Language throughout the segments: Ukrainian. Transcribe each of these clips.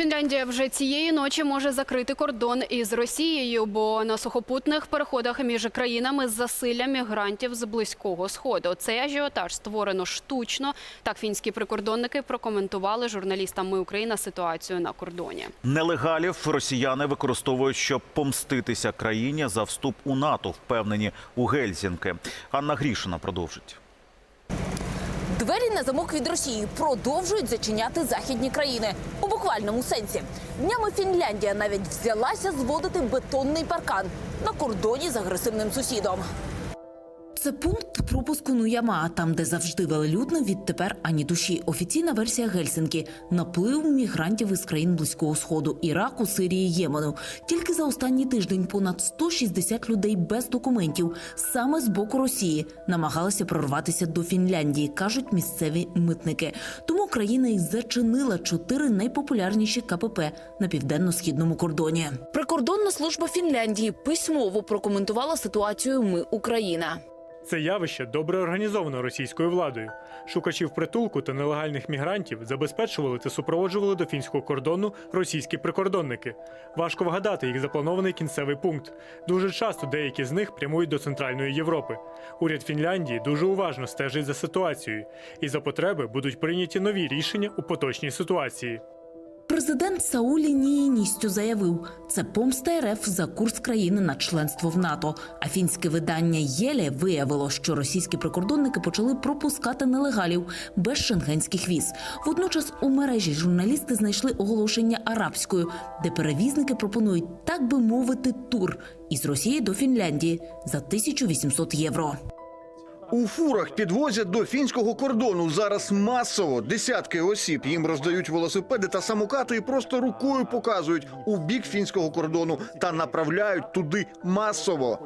Фінляндія вже цієї ночі може закрити кордон із Росією, бо на сухопутних переходах між країнами засилля мігрантів з близького сходу. Цей ажіотаж створено штучно. Так фінські прикордонники прокоментували журналістам «Ми Україна» ситуацію на кордоні. Нелегалів росіяни використовують, щоб помститися країні за вступ у НАТО, впевнені у Гельсінки. Анна Грішина продовжить. Двері на замок від Росії продовжують зачиняти західні країни у буквальному сенсі. Днями Фінляндія навіть взялася зводити бетонний паркан на кордоні з агресивним сусідом. Це пункт пропуску Нуяма, там, де завжди велелюдно, відтепер ані душі. Офіційна версія Гельсінки – наплив мігрантів із країн Близького Сходу, Іраку, Сирії, Ємену. Тільки за останній тиждень понад 160 людей без документів саме з боку Росії намагалися прорватися до Фінляндії, кажуть місцеві митники. Тому країна й зачинила чотири найпопулярніші КПП на південно-східному кордоні. Прикордонна служба Фінляндії письмово прокоментувала ситуацію Ми Україна. Це явище добре організовано російською владою. Шукачів притулку та нелегальних мігрантів забезпечували та супроводжували до фінського кордону російські прикордонники. Важко вгадати їх запланований кінцевий пункт. Дуже часто деякі з них прямують до Центральної Європи. Уряд Фінляндії дуже уважно стежить за ситуацією, і за потреби будуть прийняті нові рішення у поточній ситуації. Президент Саулі Ніїністю заявив, це помста РФ за курс країни на членство в НАТО. А фінське видання Єле виявило, що російські прикордонники почали пропускати нелегалів без шенгенських віз. Водночас у мережі журналісти знайшли оголошення арабською, де перевізники пропонують, так би мовити, тур із Росії до Фінляндії за 1800 євро. У фурах підвозять до фінського кордону зараз масово десятки осіб. Їм роздають велосипеди та самокати і просто рукою показують у бік фінського кордону та направляють туди масово.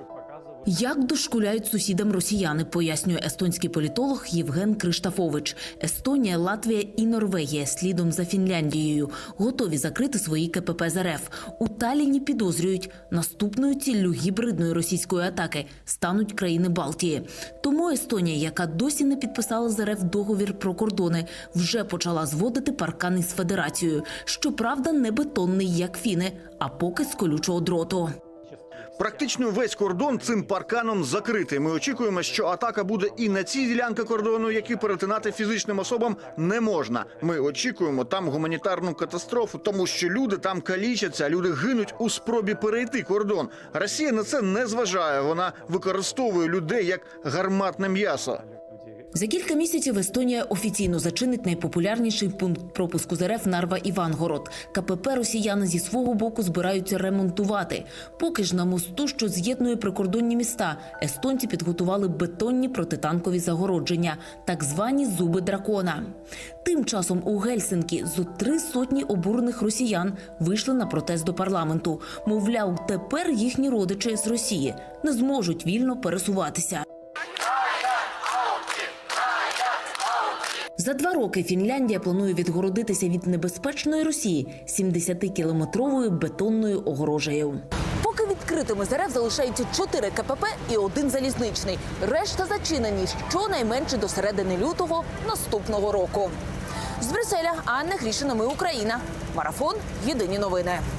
Як дошкуляють сусідам росіяни, пояснює естонський політолог Євген Криштафович. Естонія, Латвія і Норвегія слідом за Фінляндією готові закрити свої КПП з РФ. У Таліні підозрюють, наступною ціллю гібридної російської атаки стануть країни Балтії. Тому Естонія, яка досі не підписала з РФ договір про кордони, вже почала зводити паркан із федерацією. Щоправда, не бетонний, як фіни, а поки з колючого дроту. Практично весь кордон цим парканом закритий. Ми очікуємо, що атака буде і на цій ділянки кордону, які перетинати фізичним особам не можна. Ми очікуємо там гуманітарну катастрофу, тому що люди там калічаться, люди гинуть у спробі перейти кордон. Росія на це не зважає. Вона використовує людей як гарматне м'ясо. За кілька місяців Естонія офіційно зачинить найпопулярніший пункт пропуску з РФ Нарва Івангород. КПП росіяни зі свого боку збираються ремонтувати. Поки ж на мосту, що з'єднує прикордонні міста, естонці підготували бетонні протитанкові загородження, так звані зуби дракона. Тим часом у Гельсинкі зо три сотні обурених росіян вийшли на протест до парламенту. Мовляв, тепер їхні родичі з Росії не зможуть вільно пересуватися. За два роки Фінляндія планує відгородитися від небезпечної Росії 70-кілометровою бетонною огорожею. Поки відкритими з залишаються чотири КПП і один залізничний. Решта зачинені щонайменше до середини лютого наступного року. З Брюсселя Анна Грішина. Ми Україна. Марафон. Єдині новини.